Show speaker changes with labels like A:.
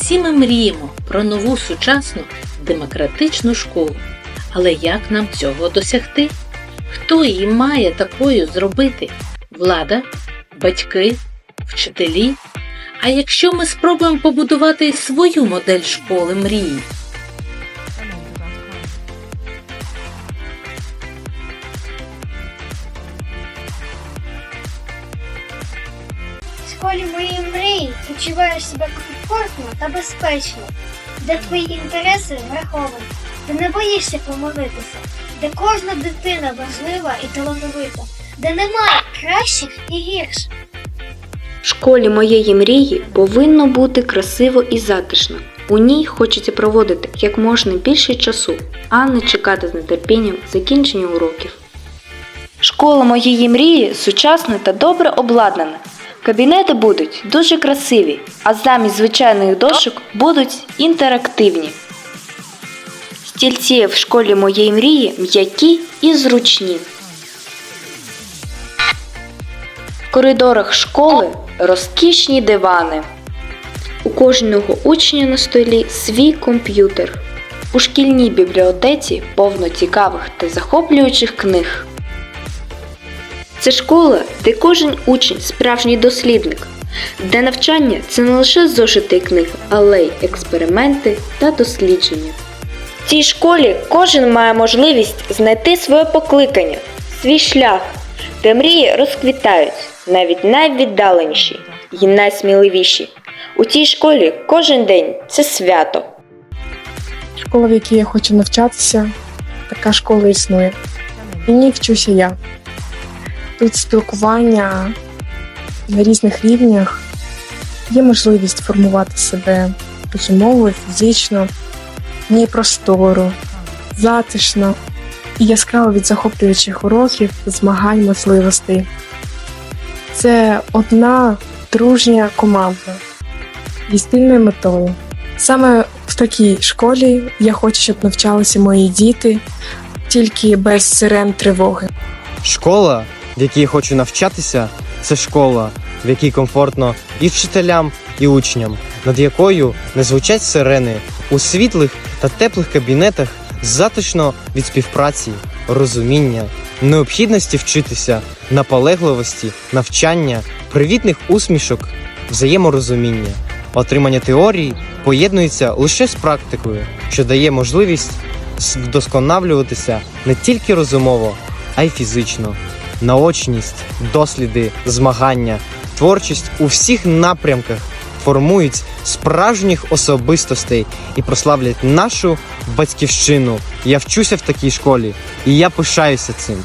A: Всі ми мріємо про нову сучасну демократичну школу. Але як нам цього досягти? Хто її має такою зробити? Влада, батьки, вчителі? А якщо ми спробуємо побудувати свою модель школи мрії?
B: В школі моєї мрії почуваєш себе та безпечно, де твої інтереси враховані, де не боїшся помилитися, де кожна дитина важлива і талановита, де немає кращих і гірших.
C: В школі моєї мрії повинно бути красиво і затишно. У ній хочеться проводити як можна більше часу, а не чекати з нетерпінням закінчення уроків. Школа моєї мрії сучасна та добре обладнана. Кабінети будуть дуже красиві, а замість звичайних дошок будуть інтерактивні. Стільці в школі моєї мрії м'які і зручні. В коридорах школи розкішні дивани. У кожного учня на столі свій комп'ютер. У шкільній бібліотеці повно цікавих та захоплюючих книг. Це школа, де кожен учень справжній дослідник, де навчання це не лише зошити і книги, але й експерименти та дослідження. В цій школі кожен має можливість знайти своє покликання, свій шлях, де мрії розквітають, навіть найвіддаленіші і найсміливіші. У цій школі кожен день це свято.
D: Школа, в якій я хочу навчатися, така школа існує. І ній вчуся я. Тут спілкування на різних рівнях є можливість формувати себе розумово, і фізично, в ній просторо, затишно і яскраво від захоплюючих уроків, змагань, можливостей. Це одна дружня команда зі спільною метою. Саме в такій школі я хочу, щоб навчалися мої діти тільки без сирен тривоги.
E: Школа, в якій я хочу навчатися, це школа, в якій комфортно і вчителям, і учням, над якою не звучать сирени у світлих та теплих кабінетах затишно від співпраці, розуміння, необхідності вчитися, наполегливості, навчання, привітних усмішок, взаєморозуміння. Отримання теорії поєднується лише з практикою, що дає можливість вдосконалюватися не тільки розумово, а й фізично. Наочність, досліди, змагання, творчість у всіх напрямках формують справжніх особистостей і прославлять нашу батьківщину. Я вчуся в такій школі, і я пишаюся цим.